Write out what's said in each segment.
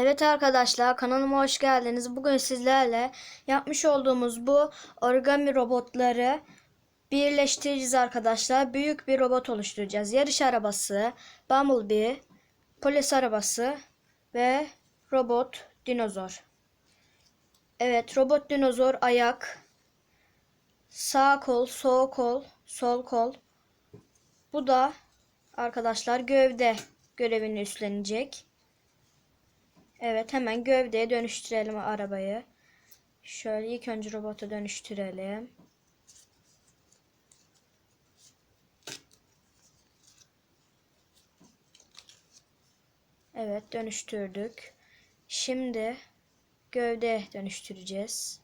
Evet arkadaşlar kanalıma hoş geldiniz. Bugün sizlerle yapmış olduğumuz bu origami robotları birleştireceğiz arkadaşlar. Büyük bir robot oluşturacağız. Yarış arabası, Bumblebee, polis arabası ve robot dinozor. Evet robot dinozor ayak, sağ kol, sol kol, sol kol. Bu da arkadaşlar gövde görevini üstlenecek. Evet hemen gövdeye dönüştürelim arabayı. Şöyle ilk önce robota dönüştürelim. Evet dönüştürdük. Şimdi gövde dönüştüreceğiz.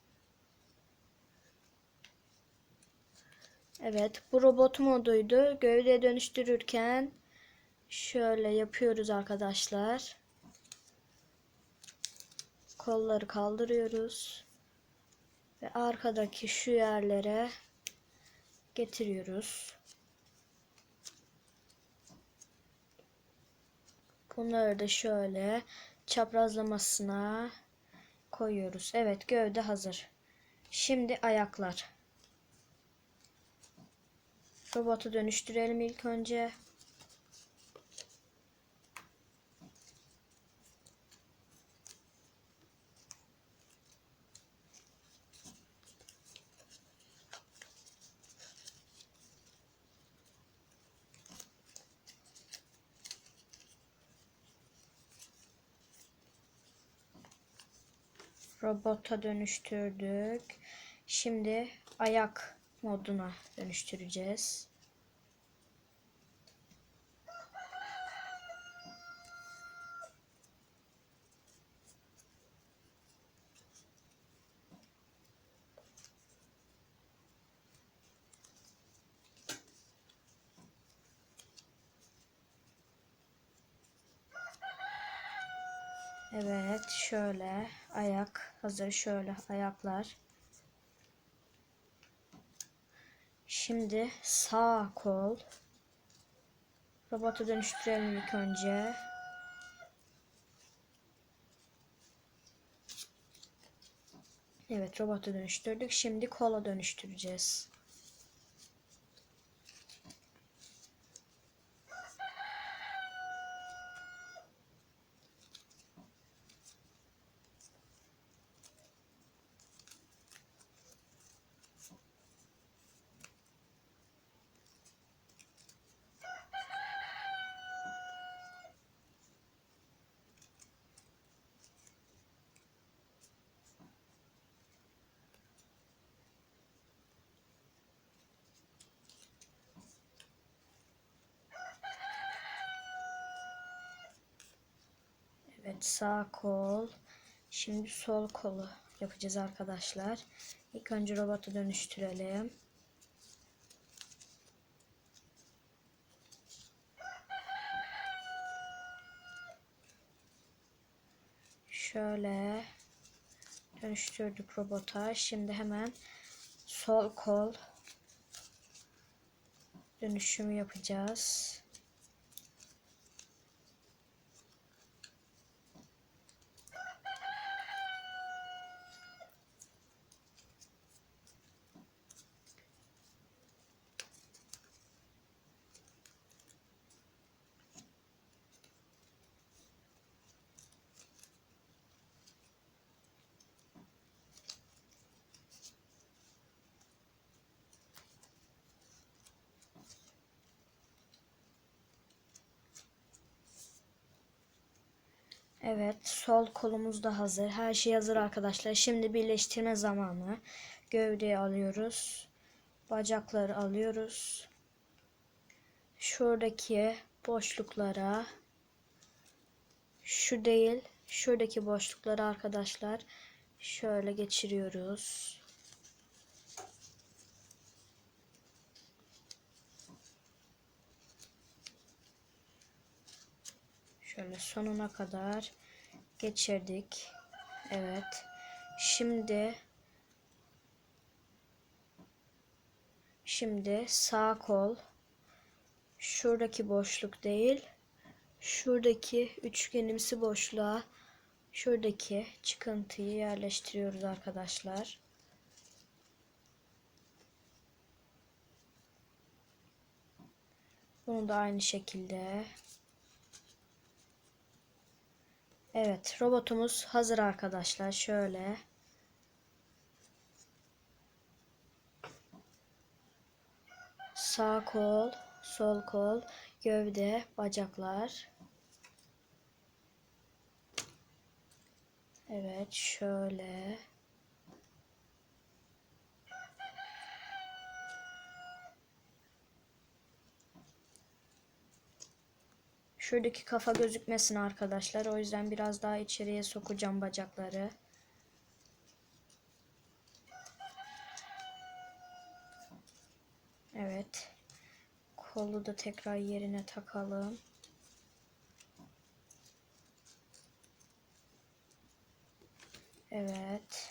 Evet bu robot moduydu. Gövdeye dönüştürürken şöyle yapıyoruz arkadaşlar. Kolları kaldırıyoruz. Ve arkadaki şu yerlere getiriyoruz. Bunları da şöyle çaprazlamasına koyuyoruz. Evet gövde hazır. Şimdi ayaklar. Robotu dönüştürelim ilk önce. Robota dönüştürdük. Şimdi ayak moduna dönüştüreceğiz. Evet şöyle ayak hazır şöyle ayaklar. Şimdi sağ kol. Robotu dönüştürelim ilk önce. Evet robotu dönüştürdük. Şimdi kola dönüştüreceğiz. Evet sağ kol. Şimdi sol kolu yapacağız arkadaşlar. İlk önce robotu dönüştürelim. Şöyle dönüştürdük robota. Şimdi hemen sol kol dönüşümü yapacağız. Evet, sol kolumuz da hazır. Her şey hazır arkadaşlar. Şimdi birleştirme zamanı. Gövdeyi alıyoruz. Bacakları alıyoruz. Şuradaki boşluklara şu değil, şuradaki boşluklara arkadaşlar şöyle geçiriyoruz. Şöyle sonuna kadar geçirdik. Evet. Şimdi şimdi sağ kol şuradaki boşluk değil şuradaki üçgenimsi boşluğa Şuradaki çıkıntıyı yerleştiriyoruz arkadaşlar. Bunu da aynı şekilde. Evet, robotumuz hazır arkadaşlar. Şöyle. Sağ kol, sol kol, gövde, bacaklar. Evet, şöyle. Şuradaki kafa gözükmesin arkadaşlar. O yüzden biraz daha içeriye sokacağım bacakları. Evet. Kolu da tekrar yerine takalım. Evet.